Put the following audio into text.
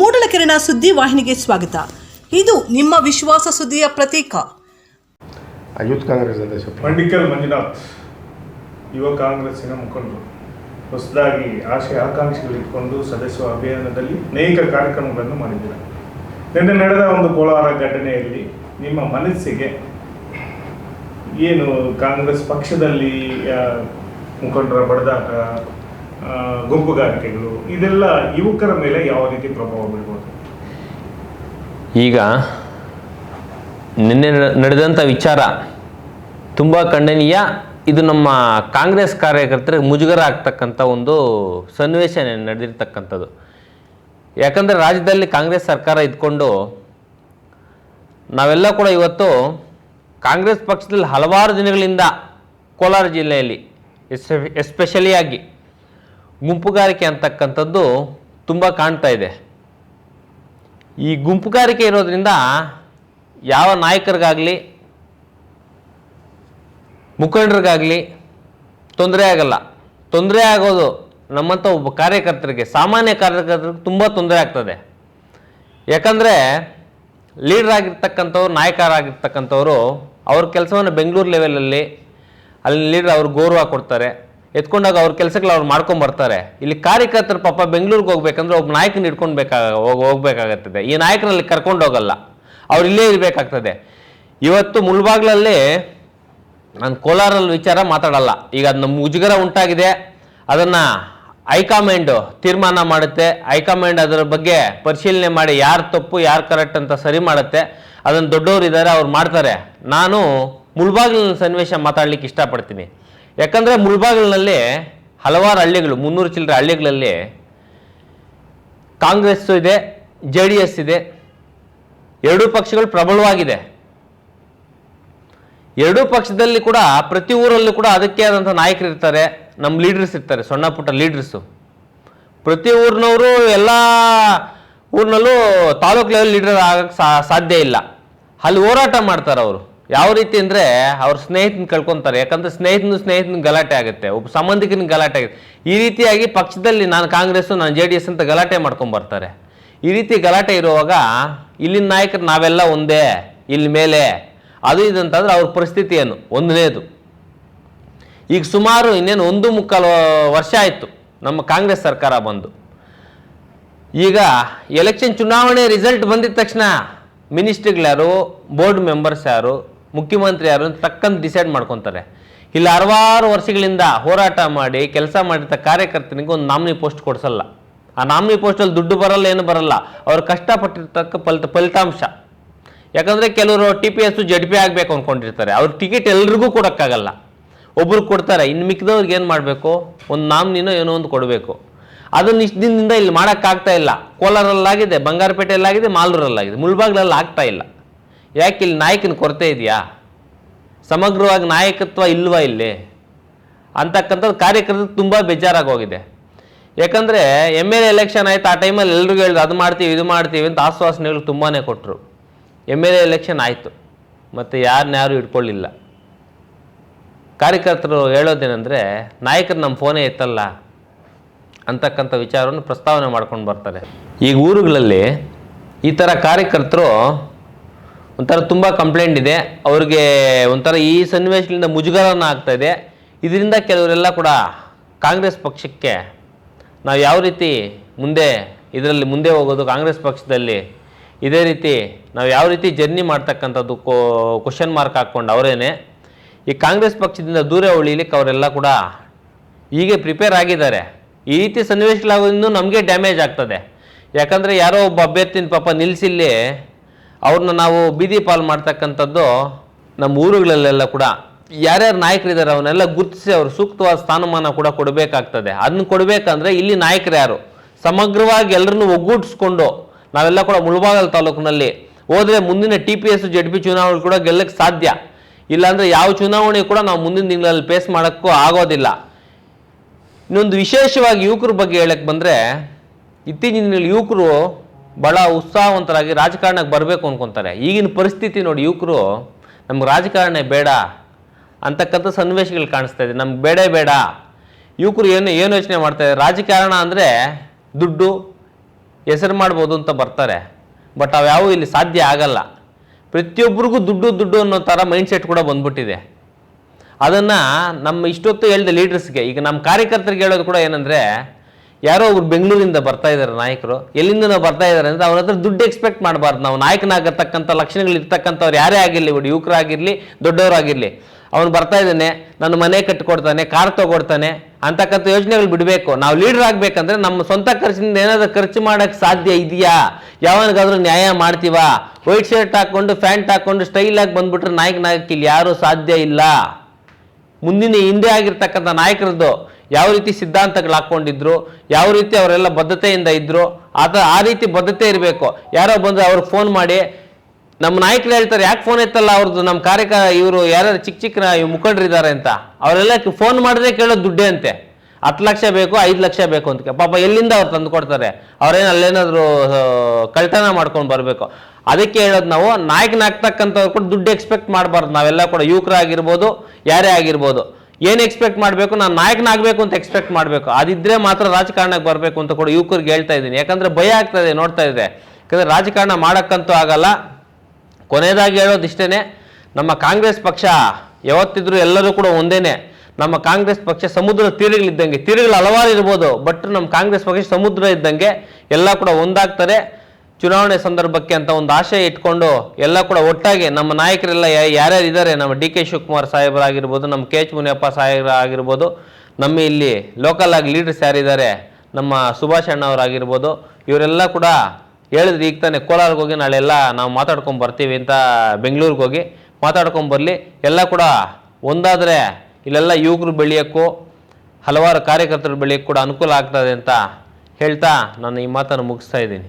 ಮೂಡಲಕೆರೆನ ಸುದ್ದಿ ವಾಹಿನಿಗೆ ಸ್ವಾಗತ. ಇದು ನಿಮ್ಮ ವಿಶ್ವಾಸ ಸುದ್ದಿಯ ಪ್ರತೀಕ. ಯೂತ್ ಕಾಂಗ್ರೆಸ್ ಸದಸ್ಯ ಪಂಡಿಕಲ್ ಮಂಡಿಕಲ್ ಮಂಜುನಾಥ್ ಯುವ ಕಾಂಗ್ರೆಸ್ಸಿನ ಮುಖಂಡರು ಹೊಸದಾಗಿ ಆಶಯ ಆಕಾಂಕ್ಷೆಗಳಿಟ್ಕೊಂಡು ಸದಸ್ಯ ಅಭಿಯಾನದಲ್ಲಿ ಅನೇಕ ಕಾರ್ಯಕ್ರಮಗಳನ್ನು ಮಾಡಿದ್ದಾರೆ. ನಿನ್ನೆ ನಡೆದ ಒಂದು ಕೋಲಾರ ಘಟನೆಯಲ್ಲಿ ನಿಮ್ಮ ಮನಸ್ಸಿಗೆ ಏನು ಕಾಂಗ್ರೆಸ್ ಪಕ್ಷದಲ್ಲಿ ಮುಖಂಡರ ಬಡದಾಟ ಗುಂಪುಗಾರಿಕೆಗಳು, ಇದೆಲ್ಲ ಯುವಕರ ಮೇಲೆ ಯಾವ ರೀತಿ ಪ್ರಭಾವ ಬೀಳ್ಬೋದು ಈಗ ನಿನ್ನೆ ನಡೆದಂಥ ವಿಚಾರ ತುಂಬ ಖಂಡನೀಯ. ಇದು ನಮ್ಮ ಕಾಂಗ್ರೆಸ್ ಕಾರ್ಯಕರ್ತರಿಗೆ ಮುಜುಗರ ಆಗ್ತಕ್ಕಂಥ ಒಂದು ಸನ್ನಿವೇಶ ನಡೆದಿರ್ತಕ್ಕಂಥದ್ದು. ಯಾಕಂದರೆ ರಾಜ್ಯದಲ್ಲಿ ಕಾಂಗ್ರೆಸ್ ಸರ್ಕಾರ ಇದ್ಕೊಂಡು ನಾವೆಲ್ಲ ಕೂಡ ಇವತ್ತು ಕಾಂಗ್ರೆಸ್ ಪಕ್ಷದಲ್ಲಿ ಹಲವಾರು ದಿನಗಳಿಂದ ಕೋಲಾರ ಜಿಲ್ಲೆಯಲ್ಲಿ ಎಸ್ಪೆ ಎಸ್ಪೆಷಲಿಯಾಗಿ ಗುಂಪುಗಾರಿಕೆ ಅಂತಕ್ಕಂಥದ್ದು ತುಂಬ ಕಾಣ್ತಾ ಇದೆ. ಈ ಗುಂಪುಗಾರಿಕೆ ಇರೋದ್ರಿಂದ ಯಾವ ನಾಯಕರಿಗಾಗಲಿ, ಮುಖಂಡರಿಗಾಗಲಿ ತೊಂದರೆ ಆಗಲ್ಲ. ತೊಂದರೆ ಆಗೋದು ನಮ್ಮಂಥ ಒಬ್ಬ ಕಾರ್ಯಕರ್ತರಿಗೆ, ಸಾಮಾನ್ಯ ಕಾರ್ಯಕರ್ತರಿಗೆ ತುಂಬ ತೊಂದರೆ ಆಗ್ತದೆ. ಯಾಕಂದರೆ ಲೀಡರ್ ಆಗಿರ್ತಕ್ಕಂಥವ್ರು ನಾಯಕರಾಗಿರ್ತಕ್ಕಂಥವ್ರು ಅವ್ರ ಕೆಲಸವನ್ನು ಬೆಂಗಳೂರು ಲೆವೆಲಲ್ಲಿ ಅಲ್ಲಿ ಲೀಡರ್ ಅವ್ರಿಗೆ ಗೌರವ ಕೊಡ್ತಾರೆ. ಎತ್ಕೊಂಡಾಗ ಅವ್ರ ಕೆಲಸಗಳು ಅವ್ರು ಮಾಡ್ಕೊಂಬರ್ತಾರೆ ಇಲ್ಲಿ ಕಾರ್ಯಕರ್ತರು ಪಾಪ ಬೆಂಗಳೂರಿಗೆ ಹೋಗ್ಬೇಕಂದ್ರೆ ಒಬ್ಬ ನಾಯಕನ ಹಿಡ್ಕೊಂಡು ಬೇಕಾಗ ಹೋಗ್, ಹೋಗ್ಬೇಕಾಗತ್ತದೆ. ಈ ನಾಯಕನಲ್ಲಿ ಕರ್ಕೊಂಡು ಹೋಗಲ್ಲ. ಅವ್ರು ಇಲ್ಲೇ ಇರಬೇಕಾಗ್ತದೆ. ಇವತ್ತು ಮುಳ್ಬಾಗ್ಲಲ್ಲಿ ನಾನು ಕೋಲಾರಲ್ಲಿ ವಿಚಾರ ಮಾತಾಡಲ್ಲ. ಈಗ ಅದು ನಮ್ಮ ಉಜುಗರ ಉಂಟಾಗಿದೆ. ಅದನ್ನು ಹೈಕಮಾಂಡು ತೀರ್ಮಾನ ಮಾಡುತ್ತೆ. ಹೈಕಮಾಂಡ್ ಅದರ ಬಗ್ಗೆ ಪರಿಶೀಲನೆ ಮಾಡಿ ಯಾರು ತಪ್ಪು, ಯಾರು ಕರೆಕ್ಟ್ ಅಂತ ಸರಿ ಮಾಡುತ್ತೆ. ಅದನ್ನು ದೊಡ್ಡವರು ಇದ್ದಾರೆ ಅವ್ರು ಮಾಡ್ತಾರೆ. ನಾನು ಮುಳ್ಬಾಗ್ಲಿನ ಸನ್ನಿವೇಶ ಮಾತಾಡ್ಲಿಕ್ಕೆ ಇಷ್ಟಪಡ್ತೀನಿ. ಯಾಕಂದರೆ ಮುಳ್ಬಾಗಿಲಿನಲ್ಲಿ ಹಲವಾರು ಹಳ್ಳಿಗಳು, ಮುನ್ನೂರು ಚಿಲ್ಲರೆ ಹಳ್ಳಿಗಳಲ್ಲಿ ಕಾಂಗ್ರೆಸ್ಸು ಇದೆ, ಜೆ ಡಿ ಎಸ್ ಇದೆ. ಎರಡೂ ಪಕ್ಷಗಳು ಪ್ರಬಲವಾಗಿದೆ. ಎರಡೂ ಪಕ್ಷದಲ್ಲಿ ಕೂಡ ಪ್ರತಿ ಊರಲ್ಲೂ ಕೂಡ ಅದಕ್ಕೆ ಆದಂಥ ನಾಯಕರು ಇರ್ತಾರೆ, ನಮ್ಮ ಲೀಡರ್ಸ್ ಇರ್ತಾರೆ, ಸಣ್ಣ ಪುಟ್ಟ ಲೀಡರ್ಸು. ಪ್ರತಿ ಊರಿನವರು ಎಲ್ಲ ಊರಿನಲ್ಲೂ ತಾಲೂಕು ಲೆವೆಲ್ ಲೀಡರ್ ಆಗಕ್ಕೆ ಸಾಧ್ಯ ಇಲ್ಲ. ಅಲ್ಲಿ ಹೋರಾಟ ಮಾಡ್ತಾರೆ ಅವರು. ಯಾವ ರೀತಿ ಅಂದರೆ ಅವ್ರ ಸ್ನೇಹಿತನ ಕಳ್ಕೊತಾರೆ. ಯಾಕಂದ್ರೆ ಸ್ನೇಹಿತನ ಸ್ನೇಹಿತನ ಗಲಾಟೆ ಆಗುತ್ತೆ. ಒಬ್ಬ ಸಂಬಂಧಿಕನ ಗಲಾಟೆ ಆಗುತ್ತೆ. ಈ ರೀತಿಯಾಗಿ ಪಕ್ಷದಲ್ಲಿ ನಾನು ಕಾಂಗ್ರೆಸ್ಸು, ನಾನು ಜೆ ಡಿ ಎಸ್ ಅಂತ ಗಲಾಟೆ ಮಾಡ್ಕೊಂಬರ್ತಾರೆ ಈ ರೀತಿ ಗಲಾಟೆ ಇರುವಾಗ ಇಲ್ಲಿನ ನಾಯಕರು ನಾವೆಲ್ಲ ಒಂದೇ, ಇಲ್ಲಿ ಮೇಲೆ. ಅದು ಇದಂತಂದ್ರೆ ಅವ್ರ ಪರಿಸ್ಥಿತಿ ಏನು? ಒಂದನೇದು. ಈಗ ಸುಮಾರು ಇನ್ನೇನು ಒಂದು ಮುಕ್ಕಾಲು ವರ್ಷ ಆಯಿತು ನಮ್ಮ ಕಾಂಗ್ರೆಸ್ ಸರ್ಕಾರ ಬಂದು. ಈಗ ಎಲೆಕ್ಷನ್ ಚುನಾವಣೆ ರಿಸಲ್ಟ್ ಬಂದಿದ ತಕ್ಷಣ ಮಿನಿಸ್ಟ್ರಿಗಳು ಯಾರು, ಬೋರ್ಡ್ ಮೆಂಬರ್ಸ್ ಯಾರು ಮುಖ್ಯಮಂತ್ರಿ ಯಾರು ಅಂತ ತಕ್ಕಂತ ಡಿಸೈಡ್ ಮಾಡ್ಕೊತಾರೆ. ಇಲ್ಲಿ ಹಲವಾರು ವರ್ಷಗಳಿಂದ ಹೋರಾಟ ಮಾಡಿ ಕೆಲಸ ಮಾಡಿದ ಕಾರ್ಯಕರ್ತನಿಗೆ ಒಂದು ನಾಮಿನಿ ಪೋಸ್ಟ್ ಕೊಡಿಸಲ್ಲ. ಆ ನಾಮಿನಿ ಪೋಸ್ಟಲ್ಲಿ ದುಡ್ಡು ಬರಲ್ಲ, ಏನು ಬರಲ್ಲ. ಅವ್ರು ಕಷ್ಟಪಟ್ಟಿರ್ತಕ್ಕ ಫಲಿತ, ಫಲಿತಾಂಶ. ಯಾಕಂದರೆ ಕೆಲವರು T P S Z P ಆಗಬೇಕು ಅಂದ್ಕೊಂಡಿರ್ತಾರೆ ಅವ್ರ ಟಿಕೆಟ್ ಎಲ್ರಿಗೂ ಕೊಡೋಕ್ಕಾಗಲ್ಲ. ಒಬ್ರು ಕೊಡ್ತಾರೆ, ಇನ್ನು ಮಿಕ್ಕಿದವ್ರಿಗೆ ಏನು ಮಾಡಬೇಕು? ಒಂದು ನಾಮಿನಿನೋ ಏನೋ ಒಂದು ಕೊಡಬೇಕು. ಅದನ್ನ ಇಷ್ಟು ದಿನದಿಂದ ಇಲ್ಲಿ ಮಾಡೋಕ್ಕಾಗ್ತಾ ಇಲ್ಲ. ಕೋಲಾರಲ್ಲಾಗಿದೆ, ಬಂಗಾರಪೇಟೆಯಲ್ಲಾಗಿದೆ, ಮಾಲೂರಲ್ಲಾಗಿದೆ. ಮುಳ್ಬಾಗ್ಲಲ್ಲಿ ಆಗ್ತಾ ಇಲ್ಲ. ಯಾಕೆ ಇಲ್ಲಿ ನಾಯಕನ ಕೊರತೆ ಇದೆಯಾ? ಸಮಗ್ರವಾಗಿ ನಾಯಕತ್ವ ಇಲ್ವಾ ಇಲ್ಲಿ? ಅಂತಕ್ಕಂಥದ್ದು ಕಾರ್ಯಕರ್ತರು ತುಂಬ ಬೇಜಾರಾಗಿ ಹೋಗಿದೆ. ಯಾಕಂದರೆ ಎಂ ಎಲ್ ಎಲೆಕ್ಷನ್ ಆಯ್ತು, ಆ ಟೈಮಲ್ಲಿ ಎಲ್ಲರಿಗೂ ಹೇಳಿದ್ರು, ಅದು ಮಾಡ್ತೀವಿ, ಇದು ಮಾಡ್ತೀವಿ ಅಂತ ಆಶ್ವಾಸನೆಗಳು ತುಂಬಾ ಕೊಟ್ಟರು ಎಂ ಎಲ್ ಎ ಎಲೆಕ್ಷನ್ ಆಯಿತು, ಮತ್ತು ಯಾರನ್ನ ಯಾರು ಇಟ್ಕೊಳ್ಳಿಲ್ಲ ಕಾರ್ಯಕರ್ತರು ಹೇಳೋದೇನೆಂದರೆ, ನಾಯಕರು ನಮ್ಮ ಫೋನೇ ಎತ್ತಲ್ಲ ಅಂತಕ್ಕಂಥ ವಿಚಾರವನ್ನು ಪ್ರಸ್ತಾವನೆ ಮಾಡ್ಕೊಂಡು ಬರ್ತಾರೆ. ಈಗ ಊರುಗಳಲ್ಲಿ ಈ ಥರ ಕಾರ್ಯಕರ್ತರು ಒಂಥರ ತುಂಬ ಕಂಪ್ಲೇಂಟ್ ಇದೆ. ಅವ್ರಿಗೆ ಒಂಥರ ಈ ಸನ್ನಿವೇಶದಿಂದ ಮುಜುಗರನ ಆಗ್ತಾ ಇದೆ. ಇದರಿಂದ ಕೆಲವರೆಲ್ಲ ಕೂಡ ಕಾಂಗ್ರೆಸ್ ಪಕ್ಷಕ್ಕೆ ನಾವು ಯಾವ ರೀತಿ ಮುಂದೆ, ಇದರಲ್ಲಿ ಮುಂದೆ ಹೋಗೋದು ಕಾಂಗ್ರೆಸ್ ಪಕ್ಷದಲ್ಲಿ, ಇದೇ ರೀತಿ ನಾವು ಯಾವ ರೀತಿ ಜರ್ನಿ ಮಾಡ್ತಕ್ಕಂಥದ್ದು ಕ್ವಶನ್ ಮಾರ್ಕ್ ಹಾಕ್ಕೊಂಡು ಅವರೇನೆ, ಈ ಕಾಂಗ್ರೆಸ್ ಪಕ್ಷದಿಂದ ದೂರ ಉಳಿಲಿಕ್ಕೆ ಅವರೆಲ್ಲ ಕೂಡ ಹೀಗೆ ಪ್ರಿಪೇರ್ ಆಗಿದ್ದಾರೆ. ಈ ರೀತಿ ಸನ್ನಿವೇಶಗಳಾಗೋದ್ರಿಂದ ನಮಗೆ ಡ್ಯಾಮೇಜ್ ಆಗ್ತದೆ. ಯಾಕಂದರೆ ಯಾರೋ ಒಬ್ಬ ಅಭ್ಯರ್ಥಿನ ಪಾಪ ನಿಲ್ಲಿಸಿಲ್ಲಿ ಅವ್ರನ್ನ ನಾವು ಬೀದಿ ಪಾಲು ಮಾಡ್ತಕ್ಕಂಥದ್ದು ನಮ್ಮ ಊರುಗಳಲ್ಲೆಲ್ಲ ಕೂಡ. ಯಾರ್ಯಾರು ನಾಯಕರಿದ್ದಾರೆ ಅವನ್ನೆಲ್ಲ ಗುರುತಿಸಿ ಅವರು ಸೂಕ್ತವಾದ ಸ್ಥಾನಮಾನ ಕೂಡ ಕೊಡಬೇಕಾಗ್ತದೆ. ಅದನ್ನ ಕೊಡಬೇಕಂದ್ರೆ ಇಲ್ಲಿ ನಾಯಕರು ಯಾರು? ಸಮಗ್ರವಾಗಿ ಎಲ್ಲರನ್ನು ಒಗ್ಗೂಡಿಸ್ಕೊಂಡು ನಾವೆಲ್ಲ ಕೂಡ ಮುಳಬಾಗಲ್ ತಾಲೂಕಿನಲ್ಲಿ ಹೋದರೆ ಮುಂದಿನ T P S Z P ಚುನಾವಣೆ ಕೂಡ ಗೆಲ್ಲಕ್ಕೆ ಸಾಧ್ಯ. ಇಲ್ಲಾಂದ್ರೆ ಯಾವ ಚುನಾವಣೆ ಕೂಡ ನಾವು ಮುಂದಿನ ದಿನಗಳಲ್ಲಿ ಫೇಸ್ ಮಾಡೋಕ್ಕೂ ಆಗೋದಿಲ್ಲ. ಇನ್ನೊಂದು ವಿಶೇಷವಾಗಿ ಯುವಕರ ಬಗ್ಗೆ ಹೇಳಕ್ಕೆ ಬಂದರೆ, ಇತ್ತೀಚಿನ ದಿನಗಳಲ್ಲಿ ಯುವಕರು ಭಾಳ ಉತ್ಸಾಹವಂತರಾಗಿ ರಾಜಕಾರಣಕ್ಕೆ ಬರಬೇಕು ಅಂದ್ಕೊತಾರೆ ಈಗಿನ ಪರಿಸ್ಥಿತಿ ನೋಡಿ ಯುವಕರು, ನಮ್ಗೆ ರಾಜಕಾರಣ ಬೇಡ ಅಂತಕ್ಕಂಥ ಸನ್ನಿವೇಶಗಳು ಕಾಣಿಸ್ತಾ ಇದೆ. ನಮ್ಗೆ ಬೇಡೇ ಬೇಡ. ಯುವಕರು ಏನು ಏನು ಯೋಚನೆ ಮಾಡ್ತಾರೆ ರಾಜಕಾರಣ ಅಂದರೆ ದುಡ್ಡು, ಹೆಸರು ಮಾಡ್ಬೋದು ಅಂತ ಬರ್ತಾರೆ. ಬಟ್ ಅವ್ಯಾವು ಇಲ್ಲಿ ಸಾಧ್ಯ ಆಗಲ್ಲ. ಪ್ರತಿಯೊಬ್ಬರಿಗೂ ದುಡ್ಡು ದುಡ್ಡು ಅನ್ನೋ ಥರ ಮೈಂಡ್ಸೆಟ್ ಕೂಡ ಬಂದ್ಬಿಟ್ಟಿದೆ. ಅದನ್ನು ನಮ್ಮ ಇಷ್ಟೊತ್ತು ಹೇಳಿದ ಲೀಡರ್ಸ್ಗೆ ಈಗ ನಮ್ಮ ಕಾರ್ಯಕರ್ತರಿಗೆ ಹೇಳೋದು ಕೂಡ ಏನಂದರೆ ಯಾರೋ ಒಬ್ರು ಬೆಂಗಳೂರಿಂದ ಬರ್ತಾ ಇದ್ದಾರೆ ನಾಯಕರು. ಎಲ್ಲಿಂದ ನಾವು ಬರ್ತಾ ಇದ್ದಾರೆ ಅಂದ್ರೆ ಅವ್ರ ಹತ್ರ ದುಡ್ಡು ಎಕ್ಸ್ಪೆಕ್ಟ್ ಮಾಡಬಾರ್ದು. ನಾವು ನಾಯಕನಾಗತಕ್ಕಂಥ ಲಕ್ಷಣಗಳು ಇರ್ತಕ್ಕಂಥವ್ರು ಯಾರೇ ಆಗಿರಲಿ ಬಿಡಿ ಯುವಕರಾಗಿರಲಿ, ದೊಡ್ಡವರಾಗಿರಲಿ, ಅವನು ಬರ್ತಾ ಇದ್ದಾನೆ, ನನ್ನ ಮನೆ ಕಟ್ಟಿಕೊಡ್ತಾನೆ, ಕಾರ್ ತಗೊಡ್ತಾನೆ ಅಂತಕ್ಕಂಥ ಯೋಜನೆಗಳು ಬಿಡಬೇಕು. ನಾವು ಲೀಡರ್ ಆಗಬೇಕಂದ್ರೆ ನಮ್ಮ ಸ್ವಂತ ಖರ್ಚಿನಿಂದ ಏನಾದರೂ ಖರ್ಚು ಮಾಡೋಕ್ಕೆ ಸಾಧ್ಯ ಇದೆಯಾ? ಯಾವನಿಗಾದ್ರೂ ನ್ಯಾಯ ಮಾಡ್ತೀವಾ? ವೈಟ್ ಶರ್ಟ್ ಹಾಕ್ಕೊಂಡು, ಪ್ಯಾಂಟ್ ಹಾಕ್ಕೊಂಡು ಸ್ಟೈಲಾಗಿ ಬಂದ್ಬಿಟ್ರೆ ನಾಯಕನಾಗಕ್ಕೆ ಇಲ್ಲಿ ಯಾರೂ ಸಾಧ್ಯ ಇಲ್ಲ. ಮುಂದಿನ ಹಿಂದೆ ಆಗಿರ್ತಕ್ಕಂಥ ನಾಯಕರದ್ದು ಯಾವ ರೀತಿ ಸಿದ್ಧಾಂತಗಳು ಹಾಕ್ಕೊಂಡಿದ್ರು, ಯಾವ ರೀತಿ ಅವರೆಲ್ಲ ಬದ್ಧತೆಯಿಂದ ಇದ್ರು ಆತ ಆ ರೀತಿ ಬದ್ಧತೆ ಇರಬೇಕು. ಯಾರೋ ಬಂದು ಅವ್ರಿಗೆ ಫೋನ್ ಮಾಡಿ, ನಮ್ಮ ನಾಯಕರು ಹೇಳ್ತಾರೆ, ಯಾಕೆ ಫೋನ್ ಎತ್ತಲ್ಲ ಅವ್ರದ್ದು, ನಮ್ಮ ಕಾರ್ಯಕ, ಇವರು ಯಾರು ಚಿಕ್ಕ ಚಿಕ್ಕ ಮುಖಂಡರಿದ್ದಾರೆ ಅಂತ. ಅವರೆಲ್ಲ ಫೋನ್ ಮಾಡಿದ್ರೆ ಕೇಳೋದು ದುಡ್ಡೆ ಅಂತೆ ಹತ್ತು ಲಕ್ಷ ಬೇಕು, ಐದು ಲಕ್ಷ ಬೇಕು ಅಂತ ಪಾಪ ಎಲ್ಲಿಂದ ಅವ್ರು ತಂದು ಕೊಡ್ತಾರೆ? ಅವ್ರೇನು ಅಲ್ಲೇನಾದರೂ ಕಳ್ತನ ಮಾಡ್ಕೊಂಡು ಬರಬೇಕು. ಅದಕ್ಕೆ ಹೇಳೋದು ನಾವು, ನಾಯಕನಾಗ್ತಕ್ಕಂಥವ್ರು ಕೂಡ ದುಡ್ಡು ಎಕ್ಸ್ಪೆಕ್ಟ್ ಮಾಡಬಾರ್ದು. ನಾವೆಲ್ಲ ಕೂಡ ಯುವಕರಾಗಿರ್ಬೋದು, ಯಾರೇ ಆಗಿರ್ಬೋದು. ಏನು ಎಕ್ಸ್ಪೆಕ್ಟ್ ಮಾಡಬೇಕು? ನಾನು ನಾಯಕನಾಗಬೇಕು ಅಂತ ಎಕ್ಸ್ಪೆಕ್ಟ್ ಮಾಡಬೇಕು. ಅದಿದ್ರೆ ಮಾತ್ರ ರಾಜಕಾರಣಕ್ಕೆ ಬರಬೇಕು ಅಂತ ಕೂಡ ಯುವಕರಿಗೆ ಹೇಳ್ತಾ ಇದ್ದೀನಿ. ಯಾಕಂದರೆ ಭಯ ಆಗ್ತದೆ ನೋಡ್ತಾ ಇದ್ರೆ ಯಾಕಂದರೆ ರಾಜಕಾರಣ ಮಾಡೋಕ್ಕಂತೂ ಆಗಲ್ಲ. ಕೊನೆಯದಾಗಿ ಹೇಳೋದಿಷ್ಟೇ ನಮ್ಮ ಕಾಂಗ್ರೆಸ್ ಪಕ್ಷ ಯಾವತ್ತಿದ್ರೂ ಎಲ್ಲರೂ ಕೂಡ ಒಂದೇನೆ. ನಮ್ಮ ಕಾಂಗ್ರೆಸ್ ಪಕ್ಷ ಸಮುದ್ರ ತೀರಗಳಿದ್ದಂಗೆ. ತೀರಗಳು ಹಲವಾರು ಇರ್ಬೋದು ಬಟ್ ನಮ್ಮ ಕಾಂಗ್ರೆಸ್ ಪಕ್ಷ ಸಮುದ್ರ ಇದ್ದಂಗೆ ಎಲ್ಲ ಕೂಡ ಒಂದಾಗ್ತಾರೆ. ಚುನಾವಣೆ ಸಂದರ್ಭಕ್ಕೆ ಅಂತ ಒಂದು ಆಶೆ ಇಟ್ಕೊಂಡು ಎಲ್ಲ ಕೂಡ ಒಟ್ಟಾಗಿ ನಮ್ಮ ನಾಯಕರೆಲ್ಲ ಯಾರ್ಯಾರು ಇದ್ದಾರೆ ನಮ್ಮ ಡಿ ಕೆ ಶಿವಕುಮಾರ್ ಸಾಹೇಬರಾಗಿರ್ಬೋದು, ನಮ್ಮ ಕೆ ಎಚ್ ಮುನಿಯಪ್ಪ ಸಾಹೇಬ್ರ ಆಗಿರ್ಬೋದು ನಮ್ಮ ಇಲ್ಲಿ ಲೋಕಲ್ ಆಗಿ ಲೀಡರ್ಸ್ ಯಾರಿದ್ದಾರೆ, ನಮ್ಮ ಸುಭಾಷ್ ಅಣ್ಣವರಾಗಿರ್ಬೋದು ಇವರೆಲ್ಲ ಕೂಡ ಹೇಳಿದ್ರೆ ಈಗ ತಾನೇ ಕೋಲಾರ್ಗೆ ಹೋಗಿ ನಾಳೆ ಎಲ್ಲ ನಾವು ಮಾತಾಡ್ಕೊಂಡು ಬರ್ತೀವಿ ಅಂತ ಬೆಂಗಳೂರಿಗೆ ಹೋಗಿ ಮಾತಾಡ್ಕೊಂಡು ಬರಲಿ. ಎಲ್ಲ ಕೂಡ ಒಂದಾದರೆ ಇಲ್ಲೆಲ್ಲ ಯುವಕರು ಬೆಳೆಯೋಕ್ಕೂ, ಹಲವಾರು ಕಾರ್ಯಕರ್ತರು ಬೆಳೆಯೋಕ್ಕೆ ಕೂಡ ಅನುಕೂಲ ಆಗ್ತದೆ ಅಂತ ಹೇಳ್ತಾ ನಾನು ಈ ಮಾತನ್ನು ಮುಗಿಸ್ತಾ ಇದ್ದೀನಿ.